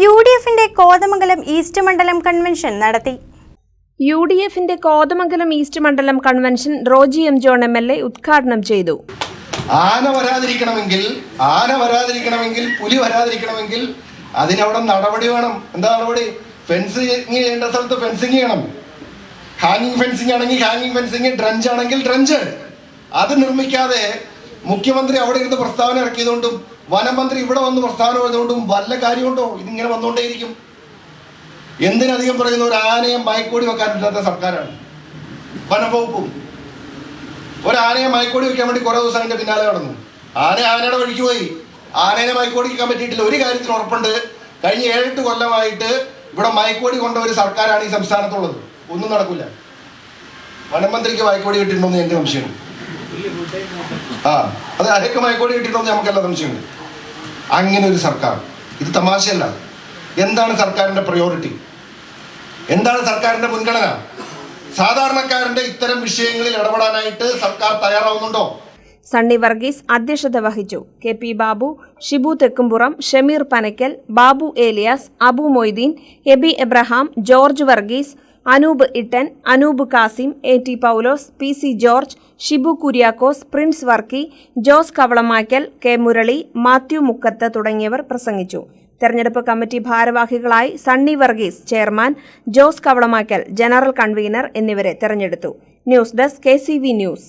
U D എഫിന്റെ Kothamangalam east മണ്ഡലം convention നടത്തി. യു ഡി എഫിന്റെ കോതമംഗലം ഈസ്റ്റ് മണ്ഡലം convention Roji M John M L A ഉദ്ഘാടനം ചെയ്തു. ആന വരാതിരിക്കണമെങ്കിൽ ആന വരാതിരിക്കണമെങ്കിൽ പുലി വരാതിരിക്കണമെങ്കിൽ അതിനവിടെ നടപടി വേണം. എന്താ നടപടി? ഫെൻസിങ് ചെയ്യേണ്ട സ്ഥലത്ത് ഫെൻസിങ് ചെയ്യണം. ഹാങ്ങിങ് ഫെൻസിങ് ആണെങ്കിൽ ഹാങ്ങിങ് ഫെൻസിങ് ഡ്രഞ്ച് ആണെങ്കിൽ ഡ്രഞ്ച്. അത് നിർമ്മിക്കാതെ മുഖ്യമന്ത്രി അവിടെ ഇരുന്ന് പ്രസ്താവന ഇറക്കിയതുകൊണ്ടും വനമന്ത്രി ഇവിടെ വന്ന് പ്രസ്ഥാനം ചെയ്തുകൊണ്ടും വല്ല കാര്യമുണ്ടോ? ഇതിങ്ങനെ വന്നുകൊണ്ടേയിരിക്കും. എന്തിനധികം പറയുന്ന? ഒരു ആനയെ മയക്കൂടി വെക്കാൻ പറ്റാത്ത സർക്കാരാണ്. വനംവകുപ്പും. ഒരു ആനയെ മയക്കോടി വെക്കാൻ വേണ്ടി കുറെ ദിവസം എന്റെ പിന്നാലെ നടന്നു. ആന ആനയുടെ വഴിക്ക് പോയി. ആനയെ മയക്കോടി വെക്കാൻ പറ്റിയിട്ടില്ല. ഒരു കാര്യത്തിന് ഉറപ്പുണ്ട്. കഴിഞ്ഞ ഏഴെട്ട് കൊല്ലമായിട്ട് ഇവിടെ മയക്കോടി കൊണ്ട ഒരു സർക്കാരാണ് ഈ സംസ്ഥാനത്തുള്ളത്. ഒന്നും നടക്കില്ല വനമന്ത്രിക്ക് മയക്കോടി കിട്ടിയിട്ടുണ്ടോ എന്ന് എന്റെ സംശയമുണ്ട്. ആ അത് അരക്ക് മയക്കോടി കിട്ടിയിട്ടുണ്ടോ എന്ന് നമുക്കെല്ലാം സംശയമുണ്ട്. അങ്ങനെ ഒരു സർക്കാർ. ഇത് തമാശയല്ല. എന്താണ് സർക്കാരിന്റെ പ്രയോറിറ്റി എന്താണ് സർക്കാരിന്റെ മുൻഗണന? സാധാരണക്കാരന്റെ ഇത്തരം വിഷയങ്ങളിൽ ഇടപെടാനായിട്ട് സർക്കാർ തയ്യാറാവുന്നുണ്ടോ? സണ്ണി വർഗീസ് അധ്യക്ഷത വഹിച്ചു. K P Babu Shibu Thekkumpuram Shameer Panakkal Babu Elias Abu Moideen Eby Abraham George Varghese Anoop Ittan Anoop Kasim A T Paulose P C George Shibu Kuriakose Prince Varkey Jose Kavalamakkal K Murali Mathew Mukkath തുടങ്ങിയവർ പ്രസംഗിച്ചു. തെരഞ്ഞെടുപ്പ് committee ഭാരവാഹികളായി Sunny Varghese chairman Jose Kavalamakkal general convener എന്നിവരെ തെരഞ്ഞെടുത്തു. News desk K news.